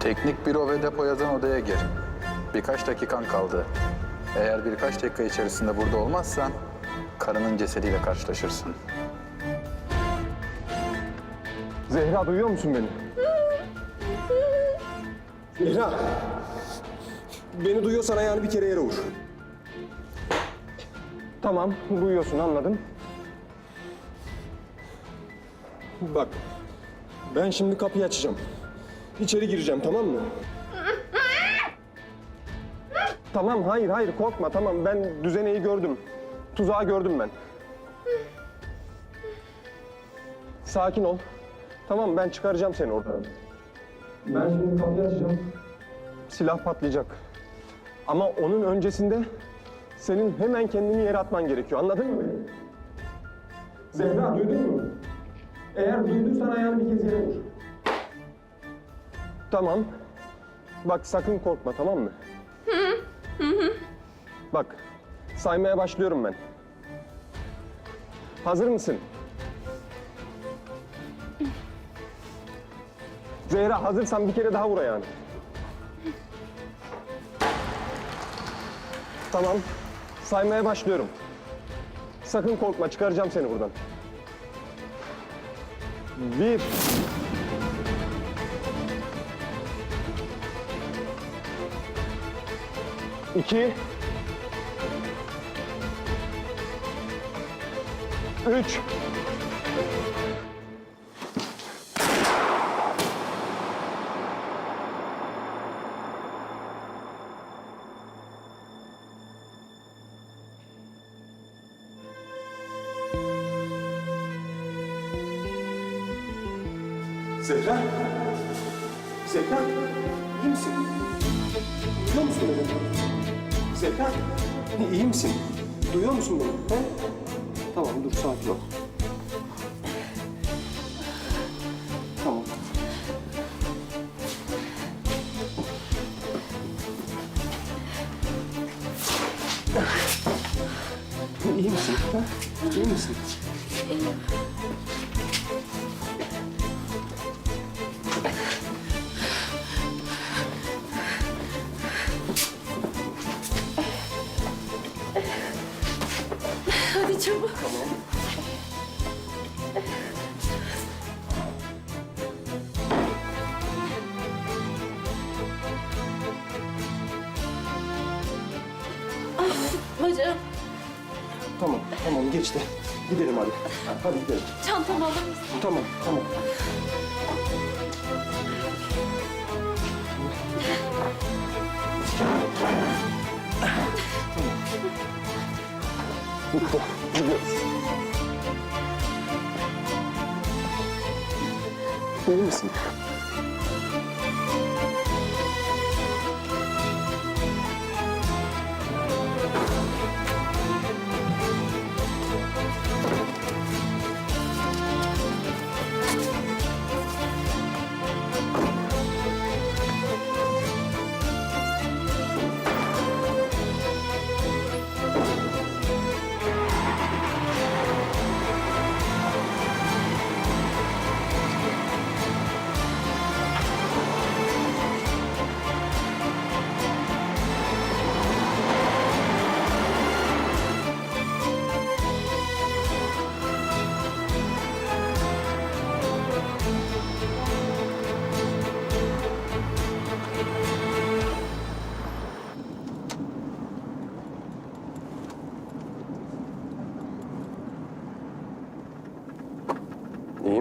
Teknik büro ve depo yazan odaya gir. Birkaç dakikan kaldı. Eğer birkaç dakika içerisinde burada olmazsan karının cesediyle karşılaşırsın. Zehra duyuyor musun beni? Zehra. Beni duyuyorsan ayağını bir kere yere vur. Tamam, duyuyorsun anladım. Bak, ben şimdi kapıyı açacağım. İçeri gireceğim tamam mı? Tamam, hayır hayır korkma tamam ben düzeneyi gördüm. Tuzağı gördüm ben. Sakin ol. Tamam ben çıkaracağım seni oradan. Ben şimdi kapıyı açacağım. Silah patlayacak. Ama onun öncesinde senin hemen kendini yere atman gerekiyor. Anladın mı beni? Zehra duydun mu? Eğer duyduysan ayağını bir kez yere vur. Tamam. Bak sakın korkma tamam mı? Bak saymaya başlıyorum ben. Hazır mısın? Zehra hazırsan bir kere daha vur ayağını. Tamam. Saymaya başlıyorum. Sakın korkma çıkaracağım seni buradan. Bir. İki. Üç. Zehra. Zehra. iyi misin? Duyuyor musun beni? Zehra. iyi misin? Duyuyor musun beni? He? Tamam dur sakin ol. Tamam. İyi misin? Ha? İyi misin? Hadi çabuk. Ah, Bacağım. Tamam, tamam geçti. Gidelim hadi. Hadi gidelim. Çantamı alır mısın? Tamam, tamam. Bitti, gidiyoruz. İyi misin?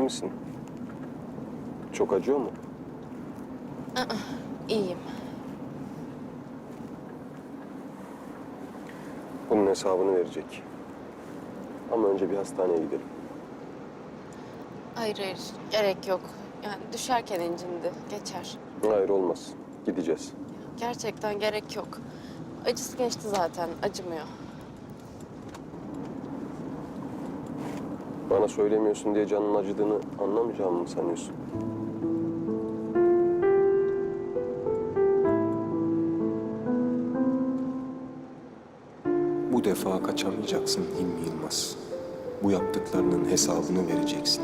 Misin? Çok acıyor mu? İyiyim. Bunun hesabını verecek. Ama önce bir hastaneye gidelim. Hayır hayır gerek yok. Yani düşerken incindi. Geçer. Hayır olmaz. Gideceğiz. Gerçekten gerek yok. Acısı geçti zaten. Acımıyor. Bana söylemiyorsun diye canının acıdığını anlamayacağımı mı sanıyorsun? Bu defa kaçamayacaksın Hilmi Yılmaz. Bu yaptıklarının hesabını vereceksin.